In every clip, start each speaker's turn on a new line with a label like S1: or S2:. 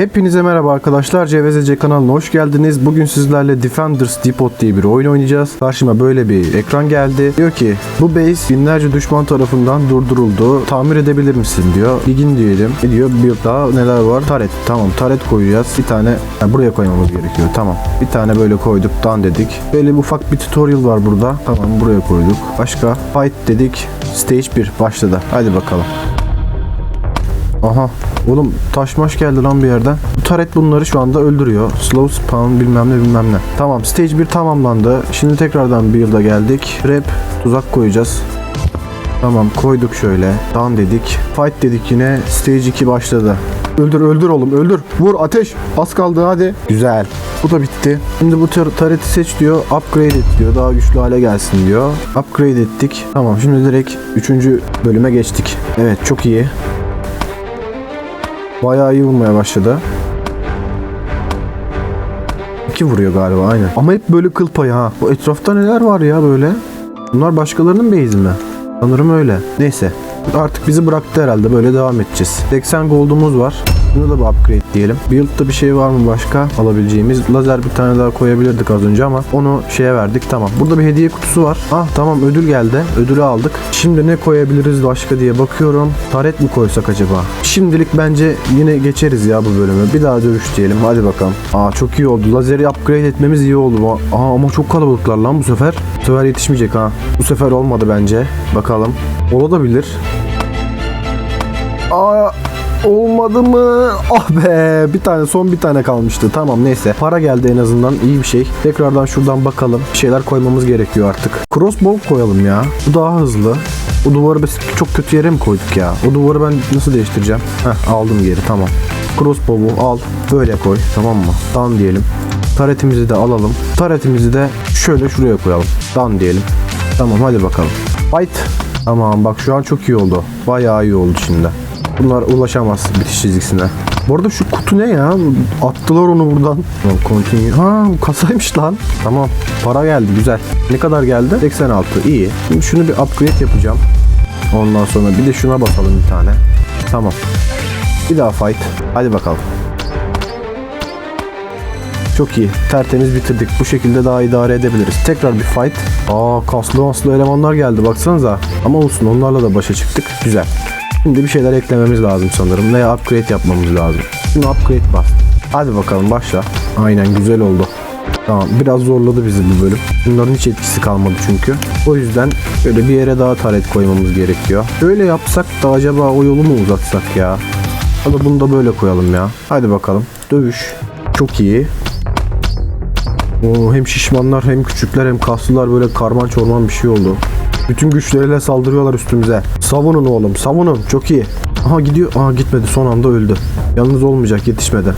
S1: Hepinize merhaba arkadaşlar. CVZC kanalına hoş geldiniz. Bugün sizlerle Defenders Depot diye bir oyun oynayacağız. Karşıma böyle bir ekran geldi. Diyor ki bu base binlerce düşman tarafından durduruldu. Tamir edebilir misin diyor. Begin diyelim. Ne diyor? Bir daha neler var? Taret. Tamam taret koyacağız. Bir tane ha, buraya koymamız gerekiyor. Tamam. Bir tane böyle koyduk. Dan dedik. Böyle bir ufak bir tutorial var burada. Tamam buraya koyduk. Başka? Fight dedik. Stage 1 başladı. Hadi bakalım. Aha. Oğlum taş maş geldi lan bir yerden. Bu taret bunları şu anda öldürüyor. Slow spawn bilmem ne bilmem ne. Tamam stage 1 tamamlandı. Şimdi tekrardan bir yılda geldik. Rap tuzak koyacağız. Tamam koyduk şöyle. Down dedik. Fight dedik yine. Stage 2 başladı. Öldür öldür oğlum öldür. Vur ateş. Az kaldı hadi. Güzel. Bu da bitti. Şimdi bu tar- tareti seç diyor. Upgrade et diyor. Daha güçlü hale gelsin diyor. Upgrade ettik. Tamam şimdi direkt 3. bölüme geçtik. Evet çok iyi. Bayağı iyi vurmaya başladı. İki vuruyor galiba aynen. Ama hep böyle kıl payı ha. Bu etrafta neler var ya böyle? Bunlar başkalarının base'i mi? Sanırım öyle. Neyse. Artık bizi bıraktı herhalde. Böyle devam edeceğiz. 80 gold'umuz var. Bunu da bir upgrade diyelim. Build'da bir şey var mı başka alabileceğimiz? Lazer bir tane daha koyabilirdik az önce ama onu şeye verdik. Tamam. Burada bir hediye kutusu var. Ah tamam ödül geldi. Ödülü aldık. Şimdi ne koyabiliriz başka diye bakıyorum. Taret mi koysak acaba? Şimdilik bence yine geçeriz ya bu bölümü. Bir daha dövüş diyelim. Hadi bakalım. Aa çok iyi oldu. Lazeri upgrade etmemiz iyi oldu. Aa ama çok kalabalıklar lan bu sefer. Bu sefer yetişmeyecek ha. Bu sefer olmadı bence. Bakalım. Olabilir. Aa olmadı mı? Ah be bir tane son bir tane kalmıştı. Tamam neyse. Para geldi en azından iyi bir şey. Tekrardan şuradan bakalım. Bir şeyler koymamız gerekiyor artık. Crossbow koyalım ya. Bu daha hızlı. O duvarı biz çok kötü yere mi koyduk ya? O duvarı ben nasıl değiştireceğim? Heh aldım geri tamam. Crossbow'u al. Böyle koy tamam mı? Dan diyelim. Taretimizi de alalım. Taretimizi de şöyle şuraya koyalım. Dan diyelim. Tamam hadi bakalım. Fight. Tamam bak şu an çok iyi oldu. Bayağı iyi oldu şimdi. Bunlar ulaşamaz bitiş çizgisine. Bu arada şu kutu ne ya? Attılar onu buradan. Continue. Ha bu kasaymış lan. Tamam. Para geldi güzel. Ne kadar geldi? 86. İyi. Şimdi şunu bir upgrade yapacağım. Ondan sonra bir de şuna basalım bir tane. Tamam. Bir daha fight. Hadi bakalım. Çok iyi. Tertemiz bitirdik. Bu şekilde daha idare edebiliriz. Tekrar bir fight. Aa kaslı maslı elemanlar geldi baksanıza. Ama olsun onlarla da başa çıktık. Güzel. Şimdi bir şeyler eklememiz lazım sanırım. Veya upgrade yapmamız lazım. Şimdi upgrade bas. Hadi bakalım başla. Aynen güzel oldu. Tamam biraz zorladı bizi bu bölüm. Bunların hiç etkisi kalmadı çünkü. O yüzden böyle bir yere daha taret koymamız gerekiyor. Böyle yapsak da acaba o yolu mu uzatsak ya? Hadi bunu da böyle koyalım ya. Hadi bakalım. Dövüş. Çok iyi. Oo, hem şişmanlar hem küçükler hem kaslılar böyle karman çorman bir şey oldu. Bütün güçleriyle saldırıyorlar üstümüze. Savunun oğlum savunun çok iyi. Aha gidiyor. Aha gitmedi son anda öldü. Yalnız olmayacak yetişmedi.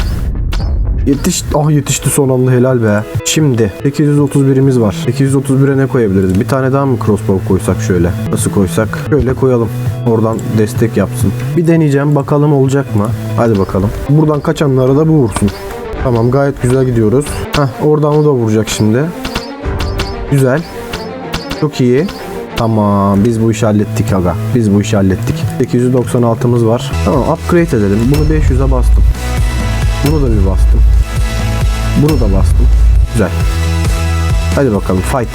S1: Yetiş ah yetişti son anda helal be. Şimdi 831'imiz var. 831'e ne koyabiliriz? Bir tane daha mı crossbow koysak şöyle? Nasıl koysak? Şöyle koyalım. Oradan destek yapsın. Bir deneyeceğim bakalım olacak mı? Hadi bakalım. Buradan kaçanlara da bu vursun. Tamam gayet güzel gidiyoruz. Heh oradan o da vuracak şimdi. Güzel. Çok iyi. Tamam biz bu işi hallettik aga. Biz bu işi hallettik. 896'mız var. Tamam upgrade edelim. Bunu 500'e bastım. Bunu da bir bastım. Bunu da bastım. Güzel. Hadi bakalım fight.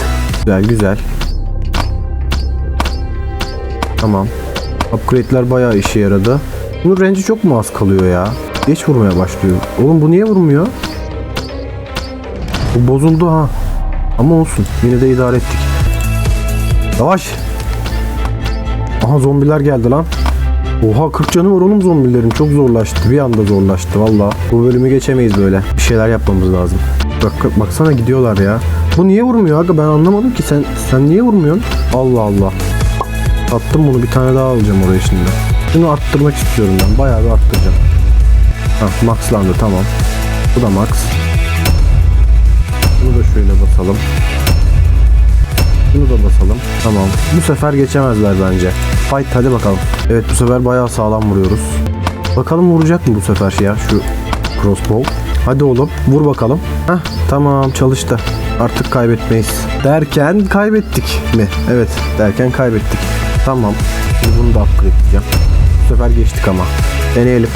S1: Güzel güzel. Tamam. Upgrade'ler bayağı işe yaradı. Bunun range'i çok mu az kalıyor ya? Geç vurmaya başlıyor. Oğlum bu niye vurmuyor? Bu bozuldu ha. Ama olsun. Yine de idare ettik. Yavaş. Aha zombiler geldi lan. Oha 40 canı var oğlum zombilerin. Çok zorlaştı. Bir anda zorlaştı valla. Bu bölümü geçemeyiz böyle. Bir şeyler yapmamız lazım. Bak baksana gidiyorlar ya. Bu niye vurmuyor aga ben anlamadım ki sen sen niye vurmuyorsun? Allah Allah. Attım bunu bir tane daha alacağım oraya şimdi. Şunu arttırmak istiyorum ben. Bayağı bir arttıracağım. Hah maxlandı tamam. Bu da max. Bunu da şöyle basalım. Bunu da basalım. Tamam. Bu sefer geçemezler bence. Fight hadi bakalım. Evet bu sefer bayağı sağlam vuruyoruz. Bakalım vuracak mı bu sefer ya şu crossbow. Hadi oğlum vur bakalım. Heh tamam çalıştı. Artık kaybetmeyiz. Derken kaybettik mi? Evet derken kaybettik. Tamam. Şimdi bunu da upgrade edeceğim. Bu sefer geçtik ama. Deneyelim.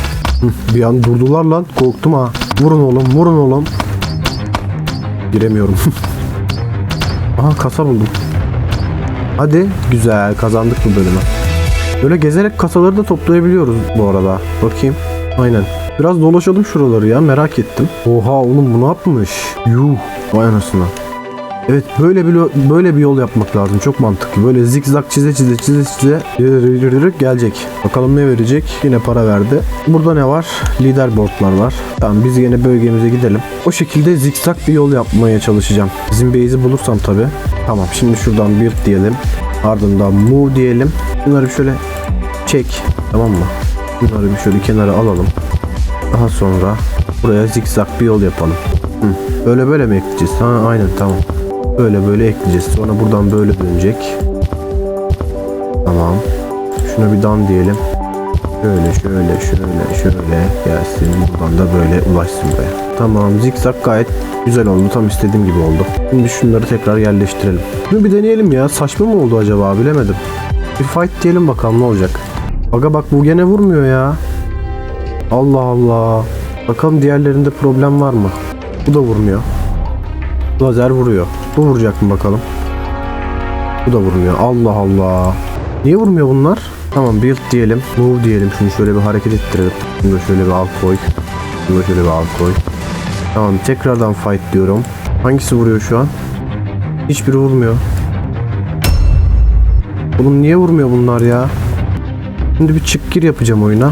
S1: Bir an durdular lan. Korktum ha. Vurun oğlum vurun oğlum. Giremiyorum. Aha kasa buldum. Hadi güzel kazandık bu bölümü. Böyle gezerek kasaları da toplayabiliyoruz bu arada. Bakayım. Aynen. Biraz dolaşalım şuraları ya merak ettim. Oha oğlum bu ne yapmış? Yuh vay anasına. Evet böyle bir böyle bir yol yapmak lazım. Çok mantıklı. Böyle zigzag çize çize çize çize gelecek. Bakalım ne verecek? Yine para verdi. Burada ne var? Leaderboardlar var. Tamam biz yine bölgemize gidelim. O şekilde zigzag bir yol yapmaya çalışacağım. Bizim base'i bulursam tabi. Tamam şimdi şuradan build diyelim. Ardından move diyelim. Bunları şöyle çek. Tamam mı? Bunları bir şöyle kenara alalım. Daha sonra buraya zigzag bir yol yapalım. Hı. Böyle böyle mi ekleyeceğiz? Ha aynen tamam. Böyle böyle ekleyeceğiz. Sonra buradan böyle dönecek. Tamam. Şuna bir dan diyelim. Şöyle şöyle şöyle şöyle gelsin. Buradan da böyle ulaşsın buraya. Tamam zikzak gayet güzel oldu. Tam istediğim gibi oldu. Şimdi şunları tekrar yerleştirelim. Bunu bir deneyelim ya. Saçma mı oldu acaba bilemedim. Bir fight diyelim bakalım ne olacak. Aga bak bu gene vurmuyor ya. Allah Allah. Bakalım diğerlerinde problem var mı? Bu da vurmuyor. Lazer vuruyor. Bu vuracak mı bakalım? Bu da vurmuyor. Allah Allah. Niye vurmuyor bunlar? Tamam build diyelim. Move diyelim. Şunu şöyle bir hareket ettirelim. Şunu şöyle bir al koy. Şunu şöyle bir al koy. Tamam tekrardan fight diyorum. Hangisi vuruyor şu an? Hiçbiri vurmuyor. Oğlum niye vurmuyor bunlar ya? Şimdi bir çık gir yapacağım oyuna.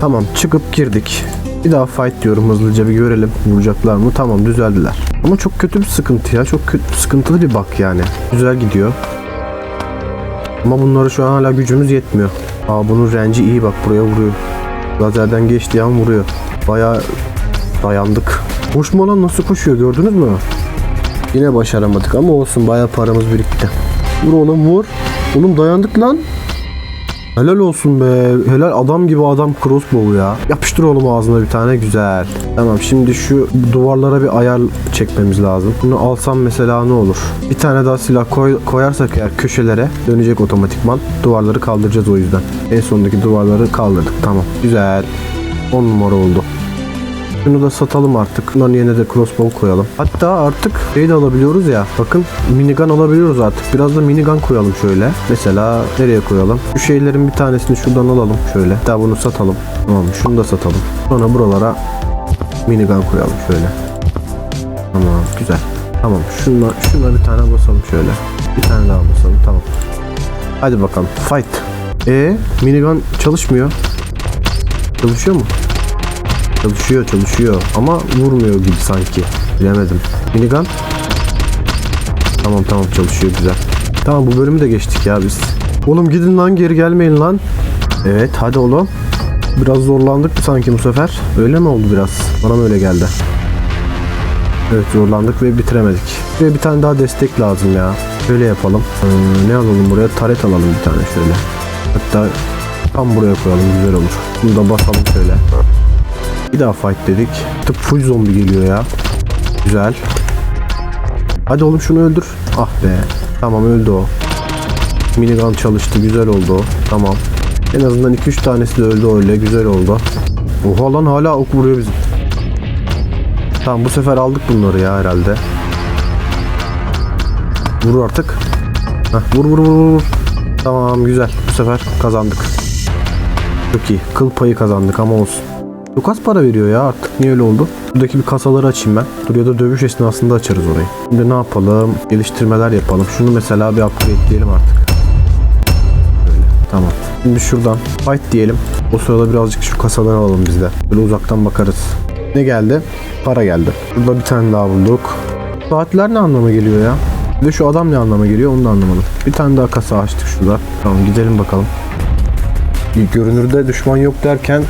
S1: Tamam çıkıp girdik. Bir daha fight diyorum hızlıca bir görelim vuracaklar mı? Tamam düzeldiler. Ama çok kötü bir sıkıntı ya. Çok kötü, sıkıntılı bir bak yani. Güzel gidiyor. Ama bunları şu an hala gücümüz yetmiyor. Aa bunun renci iyi bak buraya vuruyor. Lazerden geçtiği an vuruyor. Bayağı dayandık. Koşma lan nasıl koşuyor gördünüz mü? Yine başaramadık ama olsun bayağı paramız birikti. Vur oğlum vur. Oğlum dayandık lan. Helal olsun be. Helal adam gibi adam crossbow ya. Yapıştır oğlum ağzına bir tane güzel. Tamam şimdi şu duvarlara bir ayar çekmemiz lazım. Bunu alsam mesela ne olur? Bir tane daha silah koy, koyarsak eğer köşelere dönecek otomatikman. Duvarları kaldıracağız o yüzden. En sondaki duvarları kaldırdık. Tamam. Güzel. 10 numara oldu. Şunu da satalım artık. Bunların yerine de crossbow koyalım. Hatta artık şey de alabiliyoruz ya. Bakın minigun alabiliyoruz artık. Biraz da minigun koyalım şöyle. Mesela nereye koyalım? Şu şeylerin bir tanesini şuradan alalım şöyle. Daha bunu satalım. Tamam şunu da satalım. Sonra buralara minigun koyalım şöyle. Tamam güzel. Tamam şuna, şuna bir tane basalım şöyle. Bir tane daha basalım tamam. Hadi bakalım fight. E minigun çalışmıyor. Çalışıyor mu? Çalışıyor çalışıyor ama vurmuyor gibi sanki. Bilemedim. Minigun. Tamam tamam çalışıyor güzel. Tamam bu bölümü de geçtik ya biz. Oğlum gidin lan geri gelmeyin lan. Evet hadi oğlum. Biraz zorlandık mı sanki bu sefer? Öyle mi oldu biraz? Bana mı öyle geldi? Evet zorlandık ve bitiremedik. Ve bir tane daha destek lazım ya. Şöyle yapalım. Ee, ne alalım buraya? Taret alalım bir tane şöyle. Hatta tam buraya koyalım güzel olur. Bunu da basalım şöyle. Bir daha fight dedik. Tıp full zombi geliyor ya. Güzel. Hadi oğlum şunu öldür. Ah be. Tamam öldü o. Minigun çalıştı. Güzel oldu o. Tamam. En azından 2-3 tanesi de öldü öyle. Güzel oldu. Oha lan hala ok vuruyor bizim. Tamam bu sefer aldık bunları ya herhalde. Vur artık. Heh, vur vur vur vur. Tamam güzel. Bu sefer kazandık. Çok iyi. Kıl payı kazandık ama olsun. Çok az para veriyor ya artık. Niye öyle oldu? Buradaki bir kasaları açayım ben. Dur ya da dövüş esnasında açarız orayı. Şimdi ne yapalım? Geliştirmeler yapalım. Şunu mesela bir upgrade'leyelim artık. Böyle. Tamam. Şimdi şuradan fight diyelim. O sırada birazcık şu kasadan alalım biz de. Böyle uzaktan bakarız. Ne geldi? Para geldi. Burada bir tane daha bulduk. Saatler ne anlama geliyor ya? Ve şu adam ne anlama geliyor onu da anlamadım. Bir tane daha kasa açtık şurada. Tamam gidelim bakalım. Görünürde düşman yok derken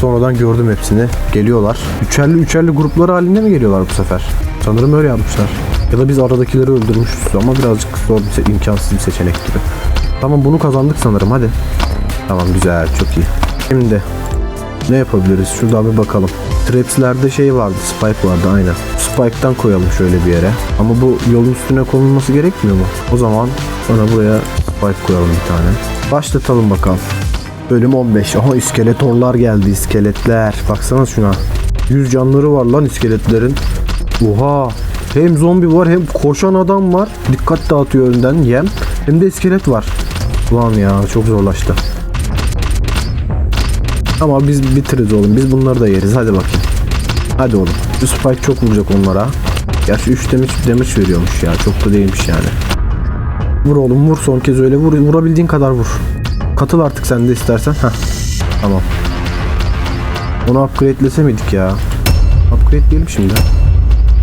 S1: Sonradan gördüm hepsini. Geliyorlar. Üçerli üçerli gruplar halinde mi geliyorlar bu sefer? Sanırım öyle yapmışlar. Ya da biz aradakileri öldürmüşüz ama birazcık zor bir se- imkansız bir seçenek gibi. Tamam bunu kazandık sanırım hadi. Tamam güzel çok iyi. Şimdi ne yapabiliriz? Şuradan bir bakalım. Traps'lerde şey vardı, spike vardı aynen. Spike'tan koyalım şöyle bir yere. Ama bu yolun üstüne konulması gerekmiyor mu? O zaman sonra buraya spike koyalım bir tane. Başlatalım bakalım. Bölüm 15. Aha iskeletorlar geldi iskeletler. Baksana şuna. 100 canları var lan iskeletlerin. Oha. Hem zombi var hem koşan adam var. Dikkat dağıtıyor önden yem. Hem de iskelet var. Ulan ya çok zorlaştı. Ama biz bitiririz oğlum. Biz bunları da yeriz. Hadi bakayım. Hadi oğlum. Bu spike çok vuracak onlara. Gerçi 3 damage, damage veriyormuş ya. Çok da değilmiş yani. Vur oğlum vur son kez öyle vur. Vurabildiğin kadar vur. Katıl artık sen de istersen. Heh. Tamam. Onu upgradelese miydik ya? Upgrade diyelim şimdi.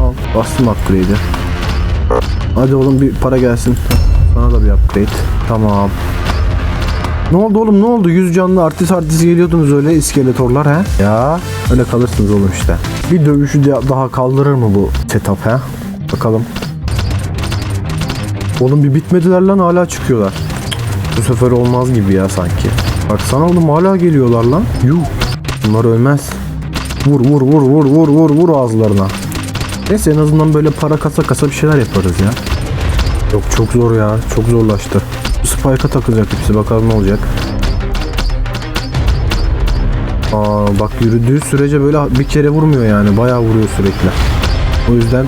S1: Al. Bastım upgrade'i. Hadi oğlum bir para gelsin. Sana da bir upgrade. Tamam. Ne oldu oğlum ne oldu? Yüz canlı artist artist geliyordunuz öyle iskeletorlar he? Ya öyle kalırsınız oğlum işte. Bir dövüşü daha kaldırır mı bu setup he? Bakalım. Oğlum bir bitmediler lan hala çıkıyorlar. Bu sefer olmaz gibi ya sanki. Baksana oğlum hala geliyorlar lan. Yuh. Bunlar ölmez. Vur vur vur vur vur vur vur ağızlarına. Neyse en azından böyle para kasa kasa bir şeyler yaparız ya. Yok çok zor ya. Çok zorlaştı. Spike'a takılacak hepsi. Bakalım ne olacak. Aa, bak yürüdüğü sürece böyle bir kere vurmuyor yani. Bayağı vuruyor sürekli. O yüzden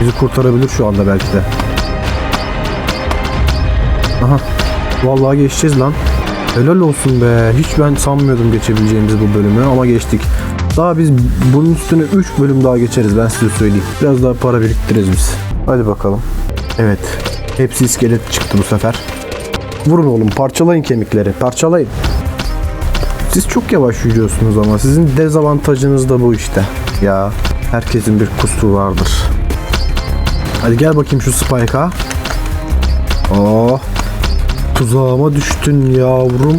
S1: bizi kurtarabilir şu anda belki de. Aha. Vallahi geçeceğiz lan. Helal olsun be. Hiç ben sanmıyordum geçebileceğimiz bu bölümü ama geçtik. Daha biz bunun üstüne 3 bölüm daha geçeriz ben size söyleyeyim. Biraz daha para biriktiririz biz. Hadi bakalım. Evet. Hepsi iskelet çıktı bu sefer. Vurun oğlum parçalayın kemikleri. Parçalayın. Siz çok yavaş yürüyorsunuz ama sizin dezavantajınız da bu işte. Ya herkesin bir kusuru vardır. Hadi gel bakayım şu Spike'a. Oh. Tuzağıma düştün yavrum.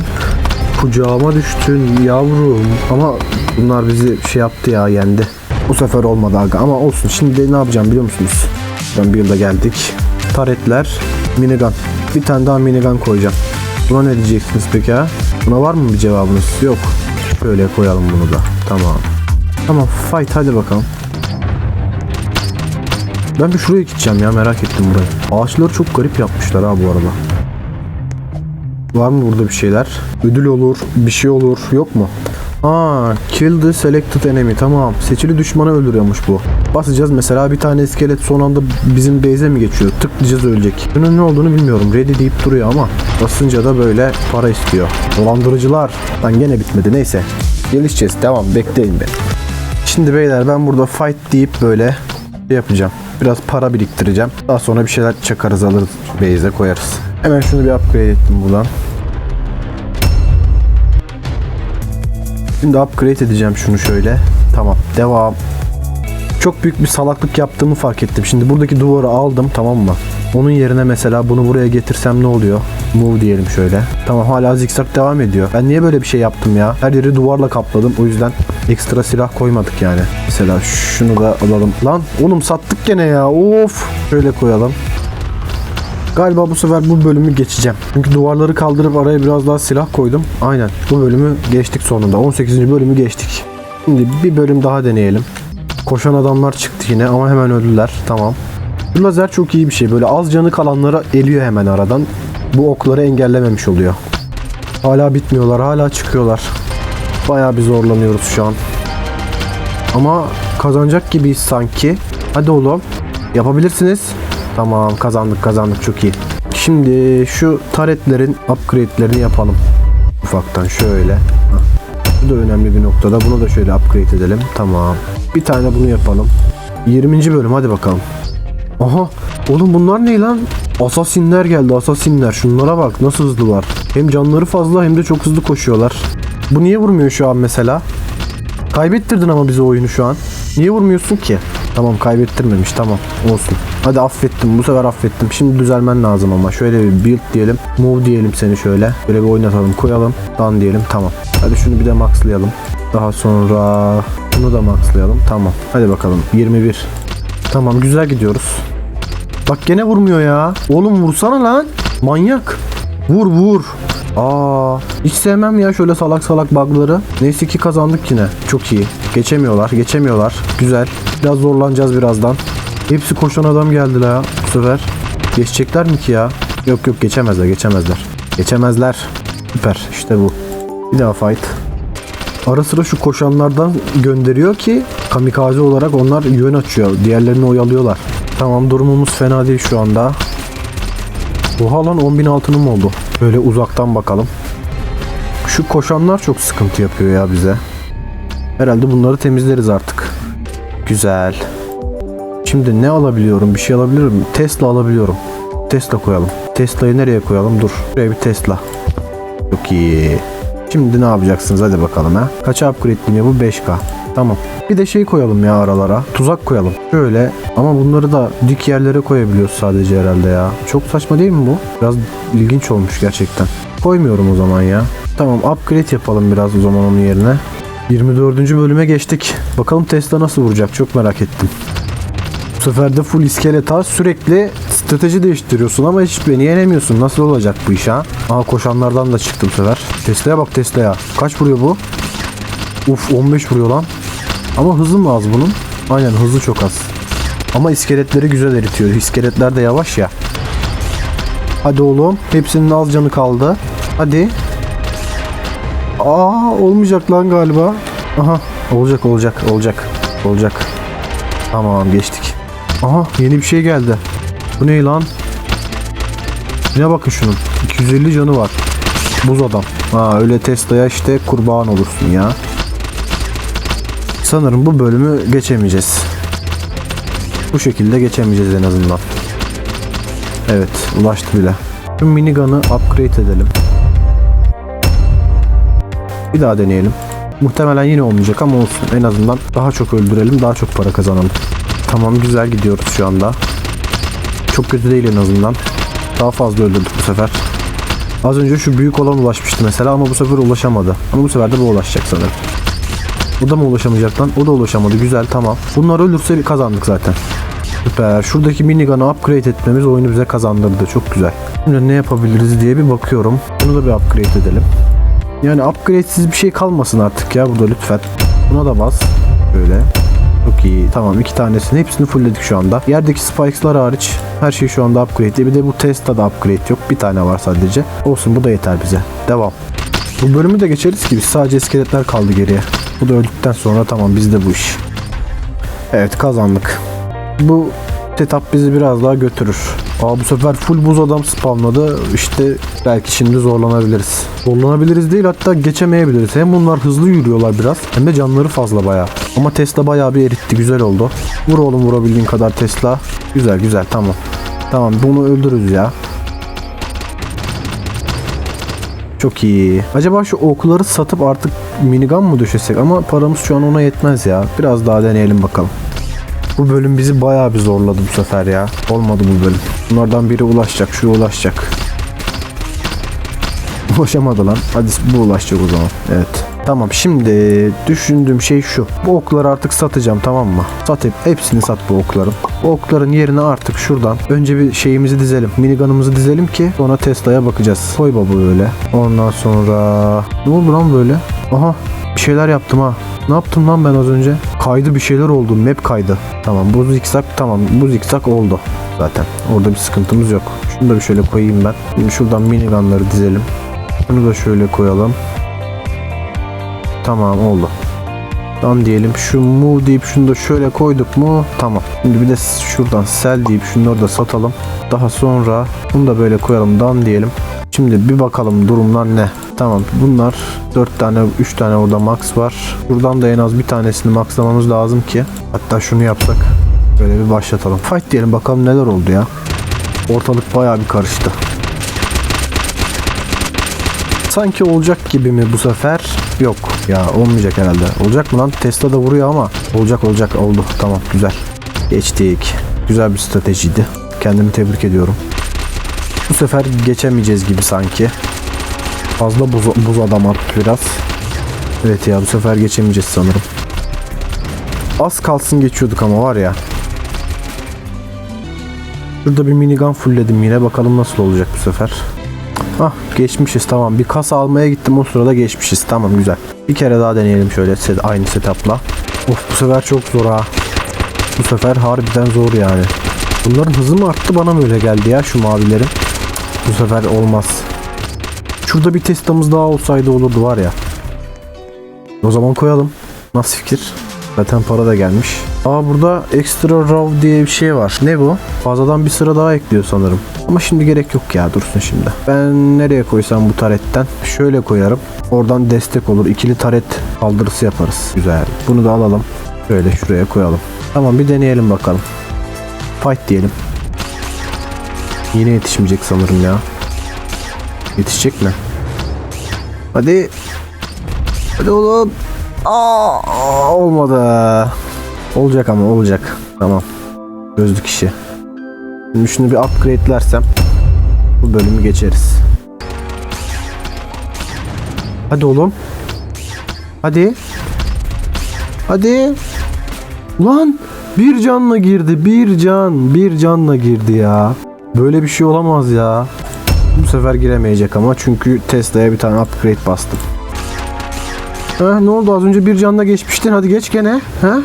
S1: Kucağıma düştün yavrum. Ama bunlar bizi şey yaptı ya yendi. Bu sefer olmadı aga ama olsun. Şimdi ne yapacağım biliyor musunuz? Ben bir yılda geldik. Taretler, minigun. Bir tane daha minigun koyacağım. Buna ne diyeceksiniz peki ha? Buna var mı bir cevabınız? Yok. Şöyle koyalım bunu da. Tamam. Tamam fight hadi bakalım. Ben bir şuraya gideceğim ya merak ettim burayı. Ağaçları çok garip yapmışlar ha bu arada. Var mı burada bir şeyler? Ödül olur, bir şey olur. Yok mu? Aa, kill the selected enemy. Tamam. Seçili düşmanı öldürüyormuş bu. Basacağız mesela bir tane iskelet son anda bizim base'e mi geçiyor? Tıklayacağız ölecek. Bunun ne olduğunu bilmiyorum. Ready deyip duruyor ama basınca da böyle para istiyor. Dolandırıcılar. Lan gene bitmedi. Neyse. Gelişeceğiz. Devam. Bekleyin beni. Şimdi beyler ben burada fight deyip böyle şey yapacağım. Biraz para biriktireceğim. Daha sonra bir şeyler çakarız alırız base'e koyarız. Hemen şunu bir upgrade ettim buradan. Şimdi upgrade edeceğim şunu şöyle. Tamam devam. Çok büyük bir salaklık yaptığımı fark ettim. Şimdi buradaki duvarı aldım tamam mı? Onun yerine mesela bunu buraya getirsem ne oluyor? Move diyelim şöyle. Tamam hala zikzak devam ediyor. Ben niye böyle bir şey yaptım ya? Her yeri duvarla kapladım. O yüzden ekstra silah koymadık yani. Mesela şunu da alalım. Lan oğlum sattık gene ya. Of. Şöyle koyalım. Galiba bu sefer bu bölümü geçeceğim. Çünkü duvarları kaldırıp araya biraz daha silah koydum. Aynen. Bu bölümü geçtik sonunda. 18. bölümü geçtik. Şimdi bir bölüm daha deneyelim. Koşan adamlar çıktı yine ama hemen öldüler. Tamam. Bu lazer çok iyi bir şey. Böyle az canı kalanları eliyor hemen aradan. Bu okları engellememiş oluyor. Hala bitmiyorlar. Hala çıkıyorlar. Bayağı bir zorlanıyoruz şu an. Ama kazanacak gibiyiz sanki. Hadi oğlum. Yapabilirsiniz. Tamam kazandık kazandık çok iyi. Şimdi şu taretlerin upgrade'lerini yapalım. Ufaktan şöyle. Bu da önemli bir noktada. Bunu da şöyle upgrade edelim. Tamam. Bir tane bunu yapalım. 20. bölüm hadi bakalım. Aha oğlum bunlar ne lan? Asasinler geldi asasinler. Şunlara bak nasıl hızlılar. Hem canları fazla hem de çok hızlı koşuyorlar. Bu niye vurmuyor şu an mesela? Kaybettirdin ama bize oyunu şu an. Niye vurmuyorsun ki? Tamam kaybettirmemiş tamam olsun. Hadi affettim bu sefer affettim. Şimdi düzelmen lazım ama. Şöyle bir build diyelim. Move diyelim seni şöyle. Böyle bir oynatalım koyalım. Done diyelim tamam. Hadi şunu bir de maxlayalım. Daha sonra bunu da maxlayalım. Tamam. Hadi bakalım 21. Tamam güzel gidiyoruz. Bak gene vurmuyor ya. Oğlum vursana lan. Manyak. Vur vur. Aa, hiç sevmem ya şöyle salak salak bug'ları. Neyse ki kazandık yine. Çok iyi. Geçemiyorlar, geçemiyorlar. Güzel. Biraz zorlanacağız birazdan. Hepsi koşan adam geldi la bu sefer. Geçecekler mi ki ya? Yok yok geçemezler, geçemezler. Geçemezler. Süper işte bu. Bir daha fight. Ara sıra şu koşanlardan gönderiyor ki kamikaze olarak onlar yön açıyor. Diğerlerini oyalıyorlar. Tamam durumumuz fena değil şu anda. Oha lan 10.000 altınım oldu. Böyle uzaktan bakalım. Şu koşanlar çok sıkıntı yapıyor ya bize. Herhalde bunları temizleriz artık. Güzel. Şimdi ne alabiliyorum? Bir şey alabilir miyim? Tesla alabiliyorum. Tesla koyalım. Tesla'yı nereye koyalım? Dur. Buraya bir Tesla. Çok iyi. Şimdi ne yapacaksınız? Hadi bakalım ha. Kaça upgrade'leniyor bu? 5K. Tamam. Bir de şey koyalım ya aralara. Tuzak koyalım. Şöyle ama bunları da dik yerlere koyabiliyoruz sadece herhalde ya. Çok saçma değil mi bu? Biraz ilginç olmuş gerçekten. Koymuyorum o zaman ya. Tamam upgrade yapalım biraz o zaman onun yerine. 24. bölüme geçtik. Bakalım Tesla nasıl vuracak çok merak ettim. Bu sefer de full iskeleta sürekli strateji değiştiriyorsun ama hiç beni yenemiyorsun. Nasıl olacak bu iş ha? Aha koşanlardan da çıktı bu sefer. Tesla'ya bak Tesla'ya. Kaç vuruyor bu? Uf 15 vuruyor lan. Ama hızı mı az bunun? Aynen hızı çok az. Ama iskeletleri güzel eritiyor. İskeletler de yavaş ya. Hadi oğlum. Hepsinin az canı kaldı. Hadi. Aa olmayacak lan galiba. Aha olacak olacak olacak olacak. Tamam geçtik. Aha yeni bir şey geldi. Bu ne lan? Ne bakın şunun. 250 canı var. Buz adam. Ha öyle Tesla'ya işte kurban olursun ya. Sanırım bu bölümü geçemeyeceğiz. Bu şekilde geçemeyeceğiz en azından. Evet ulaştı bile. Şu minigun'ı upgrade edelim. Bir daha deneyelim. Muhtemelen yine olmayacak ama olsun. En azından daha çok öldürelim, daha çok para kazanalım. Tamam güzel gidiyoruz şu anda. Çok kötü değil en azından. Daha fazla öldürdük bu sefer. Az önce şu büyük olan ulaşmıştı mesela ama bu sefer ulaşamadı. Ama bu sefer de bu ulaşacak sanırım. O da mı ulaşamayacak lan? O da ulaşamadı. Güzel tamam. Bunlar ölürse kazandık zaten. Süper. Şuradaki minigun'ı upgrade etmemiz oyunu bize kazandırdı. Çok güzel. Şimdi ne yapabiliriz diye bir bakıyorum. Bunu da bir upgrade edelim. Yani upgrade'siz bir şey kalmasın artık ya burada lütfen. Buna da bas. Böyle. Çok iyi. Tamam iki tanesini hepsini fullledik şu anda. Yerdeki spikes'lar hariç her şey şu anda upgrade. Bir de bu Tesla'da upgrade yok. Bir tane var sadece. Olsun bu da yeter bize. Devam. Bu bölümü de geçeriz ki biz sadece iskeletler kaldı geriye. Bu da öldükten sonra tamam bizde bu iş. Evet kazandık. Bu setup bizi biraz daha götürür. Aa bu sefer full buz adam spamladı. İşte belki şimdi zorlanabiliriz. Zorlanabiliriz değil hatta geçemeyebiliriz. Hem bunlar hızlı yürüyorlar biraz hem de canları fazla baya. Ama Tesla bayağı bir eritti. Güzel oldu. Vur oğlum vurabildiğin kadar Tesla. Güzel güzel tamam. Tamam bunu öldürürüz ya. Çok iyi. Acaba şu okları satıp artık minigun mı düşesek ama paramız şu an ona yetmez ya. Biraz daha deneyelim bakalım. Bu bölüm bizi bayağı bir zorladı bu sefer ya. Olmadı bu bölüm. Bunlardan biri ulaşacak, şu ulaşacak. Ulaşamadı lan. Hadi bu ulaşacak o zaman. Evet. Tamam şimdi düşündüğüm şey şu. Bu okları artık satacağım tamam mı? Sat hep, hepsini sat bu okların. Bu okların yerine artık şuradan önce bir şeyimizi dizelim. Minigun'ımızı dizelim ki sonra Tesla'ya bakacağız. Koy baba böyle. Ondan sonra ne oldu lan böyle? Aha bir şeyler yaptım ha. Ne yaptım lan ben az önce? Kaydı bir şeyler oldu. Map kaydı. Tamam bu zikzak tamam. Bu zikzak oldu zaten. Orada bir sıkıntımız yok. Şunu da bir şöyle koyayım ben. Şimdi şuradan minigunları dizelim. Bunu da şöyle koyalım. Tamam oldu. Tamam diyelim. Şu move deyip şunu da şöyle koyduk mu? Tamam. Şimdi bir de şuradan sell deyip şunları da satalım. Daha sonra bunu da böyle koyalım. Dan diyelim. Şimdi bir bakalım durumlar ne? Tamam bunlar 4 tane 3 tane orada max var. Buradan da en az bir tanesini maxlamamız lazım ki. Hatta şunu yapsak. Böyle bir başlatalım. Fight diyelim bakalım neler oldu ya. Ortalık bayağı bir karıştı. Sanki olacak gibi mi bu sefer? Yok ya olmayacak herhalde. Olacak mı lan? Tesla da vuruyor ama olacak olacak oldu. Tamam güzel. Geçtik. Güzel bir stratejiydi. Kendimi tebrik ediyorum. Bu sefer geçemeyeceğiz gibi sanki. Fazla buz, buz adam attı biraz. Evet ya bu sefer geçemeyeceğiz sanırım. Az kalsın geçiyorduk ama var ya. Burada bir minigun fullledim yine. Bakalım nasıl olacak bu sefer. Ah geçmişiz tamam. Bir kasa almaya gittim o sırada geçmişiz. Tamam güzel. Bir kere daha deneyelim şöyle set, aynı setupla. Of bu sefer çok zor ha. Bu sefer harbiden zor yani. Bunların hızı mı arttı bana mı öyle geldi ya şu mavilerin? Bu sefer olmaz. Şurada bir Tesla'mız daha olsaydı olurdu var ya. O zaman koyalım. Nasıl fikir? Zaten para da gelmiş. Aa burada extra raw diye bir şey var. Ne bu? Fazladan bir sıra daha ekliyor sanırım. Ama şimdi gerek yok ya dursun şimdi. Ben nereye koysam bu taretten? Şöyle koyarım. Oradan destek olur. İkili taret saldırısı yaparız. Güzel. Bunu da alalım. Şöyle şuraya koyalım. Tamam bir deneyelim bakalım. Fight diyelim. Yine yetişmeyecek sanırım ya. Yetişecek mi? Hadi. Hadi oğlum. Aa, olmadı. Olacak ama olacak. Tamam. Gözlük işi. Şimdi şunu bir upgrade'lersem bu bölümü geçeriz. Hadi oğlum. Hadi. Hadi. Ulan bir canla girdi. Bir can. Bir canla girdi ya. Böyle bir şey olamaz ya. Bu sefer giremeyecek ama çünkü Tesla'ya bir tane upgrade bastım. Ha, ne oldu az önce bir canla geçmiştin hadi geç gene. Ha?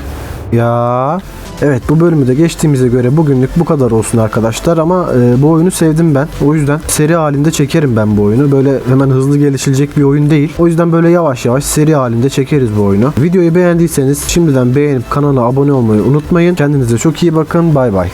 S1: Ya Evet bu bölümü de geçtiğimize göre bugünlük bu kadar olsun arkadaşlar ama e, bu oyunu sevdim ben. O yüzden seri halinde çekerim ben bu oyunu. Böyle hemen hızlı gelişilecek bir oyun değil. O yüzden böyle yavaş yavaş seri halinde çekeriz bu oyunu. Videoyu beğendiyseniz şimdiden beğenip kanala abone olmayı unutmayın. Kendinize çok iyi bakın. Bay bay.